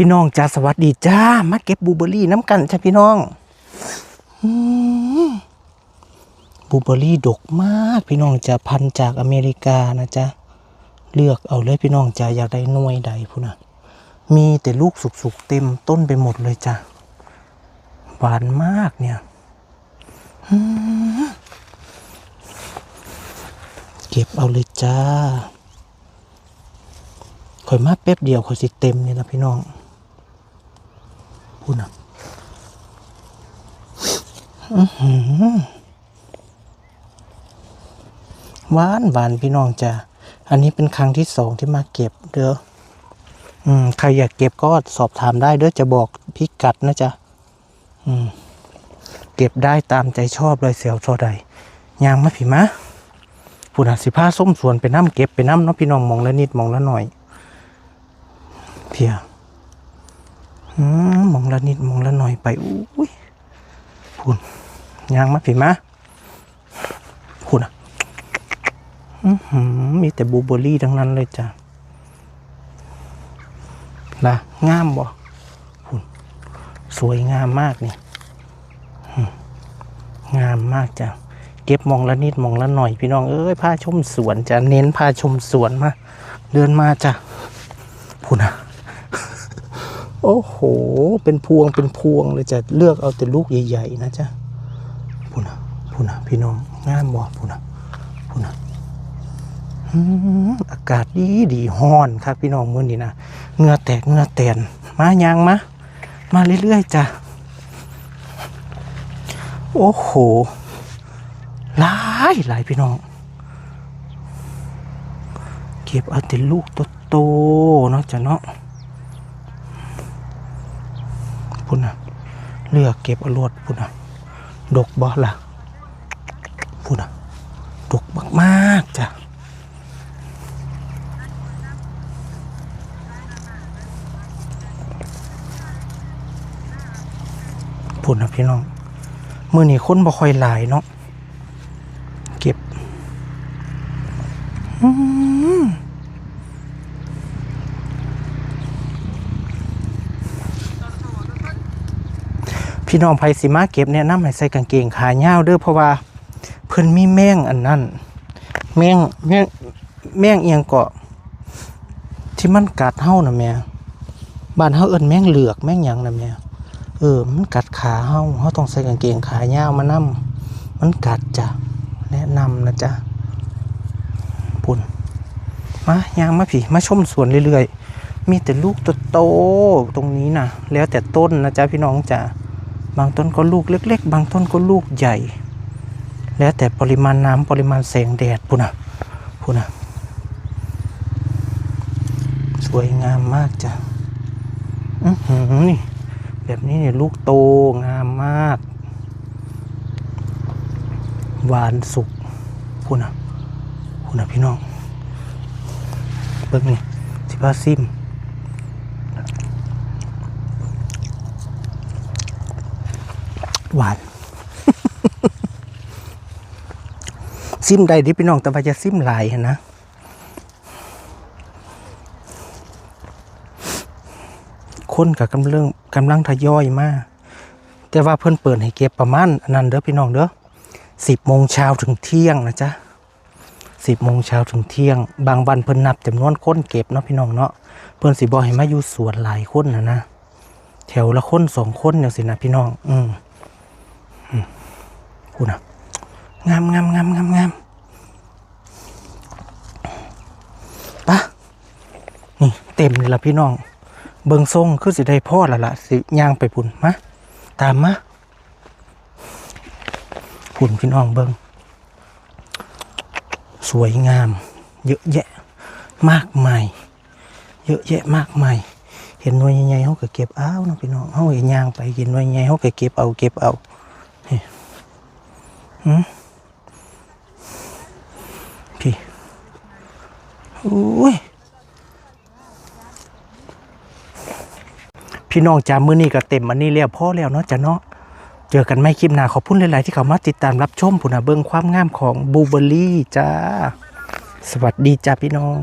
พี่น้องจ้าสวัสดีจ้า มาเก็บบูเบอร์รี่น้ำกันจ้าพี่น้องบูเบอร์รี่ดกมากพี่น้องจะพันจากอเมริกานะจ๊ะเลือกเอาเลยพี่น้องจะอยากได้หน่วยใดพุ่นะมีแต่ลูกสุกๆเต็มต้นไปหมดเลยจ้ะหวานมากเนี่ยเก็บเอาเลยจ้าข่อยมาแป๊บเดียวข่อยสิเต็มนี่นะพี่น้อง พูดนะอื้อหือหวานหวานพี่น้องจ้ะอันนี้เป็นครั้งที่สองที่มาเก็บเด้ออืมใครอยากเก็บก็สอบถามได้เด้อจะบอกพิกัดนะจ๊ะอืม เก็บได้ตามใจชอบเลยเสียวโซใดยางมาผีมะผู้น่ะสิผ้าส้มสวนไปน้ำเก็บไปน้ำเนาะพี่น้องมองละนิดมองละหน่อย เพีย มองละนิดมองละหน่อยไปอุ้ยพูนยางมาผีมะพูนอะอื้อหือมีแต่บูเบอรี่ทั้งนั้นเลยจ้ะนะงามบ่พูนสวยงามมากนี่งามมากจ้ะเก็บมองละนิดมองละหน่อยพี่น้องเอ้ยผ้าชมสวนจะเน้นผ้าชมสวนมาเดินมาจ้ะพูนอะ โอ้โห เป็นพวงเป็นพวงเลยจะเลือกเอาแต่ลูกใหญ่ๆนะจ๊ะพูนะพูนะพี่น้องงามบ่พูนะพูนะอากาศดีดีฮ้อนครับพี่น้องมื้อนี้นะเงื่อแตกเงื่อแตนมายางมามาเรื่อยๆจ้ะโอ้โหหลายหลายพี่น้อง เก็บเอาแต่ลูกโตๆเนาะจ้ะเนาะ พุ่นนะเลือกเก็บอรวดพุ่นนะดกบ่ล่ะพุ่นนะดกมากๆจ้ะพุ่นนะพี่น้องมือนี้คนบ่ค่อยหลายเนาะเก็บ อืม พี่น้องไผสิมาเก็บเนี่ยน้ำให้ใส่กางเกงขายาวเด้อเพราะว่าเพิ่นมีแมงอันนั้นแมงแมงแมงเอียงเกาะ ที่มันกัดเฮาน่ะแม่บ้านเฮาเอิ้นแมงเหลือกแมงหยังนะแม่เออ มันกัดขาเฮาเฮาต้องใส่กางเกงขายาวมานํมันกัดจ้ะแนะนำนะจ๊ะปุ่นมายางมาพี่มาชมสวนเรื่อยๆ มีแต่ลูกโตๆตรงนี้นะแล้วแต่ต้นนะจ๊ะพี่น้องจ๋า บางต้นก็ลูกเล็ก ๆ บางต้นก็ลูกใหญ่ แล้วแต่ปริมาณน้ำปริมาณแสงแดดพูนะพูนะสวยงามมากจ้ะอือหือนี่แบบนี้เนี่ยลูกโตงามมาก หวานสุกพูนะพูนะพี่น้องเบิ่งนี่สิบ้าซิม หวาน ซิมใดที่พี่น้องแต่ว่าจะซิมหลายนะคนกับกำลังกำลังทยอยมาก แต่ว่าเพิ่นเปิดให้เก็บประมาณนั้นเด้อพี่น้องเด้อสิบโมงเช้าถึงเที่ยงนะจ๊ะสิบโมงเช้าถึงเที่ยง บางวันเพิ่นนับจำนวนคนเก็บเนาะพี่น้องเนาะเพิ่นสิบอกให้มาอยู่สวนหลายคนนะนะแถวละคนสองคนอย่างสินะพี่น้อง อืม พูนะงามงามงามงามงามปะนี่เต็มเลยละพี่น้อง เบิงทรงคือสิได้พ่อละละสิย่างไปพุ่นมาตามมาพุ่นพี่น้องเบิงสวยงาม เยอะแยะมากมายเยอะแยะมากมายเห็นหน่วยใหญ่ๆเขาก็เก็บเอาเนาะพี่น้องเขาเห็นย่างไปเห็นหน่วยใหญ่เขาก็เก็บเอาเก็บเอา พี่โอ้ยพี่น้องจ้ามือนี้ก็เต็มอันนี้แล้วพ่อแล้วเนาะจ้ะเนาะเจอกันไม่คลิปหน้าขอบคุณหลาย ๆ ที่เขามาติดตามรับชมผุนะเบิงความงามของบูเบอรี่จ้า สวัสดีจ้าพี่น้อง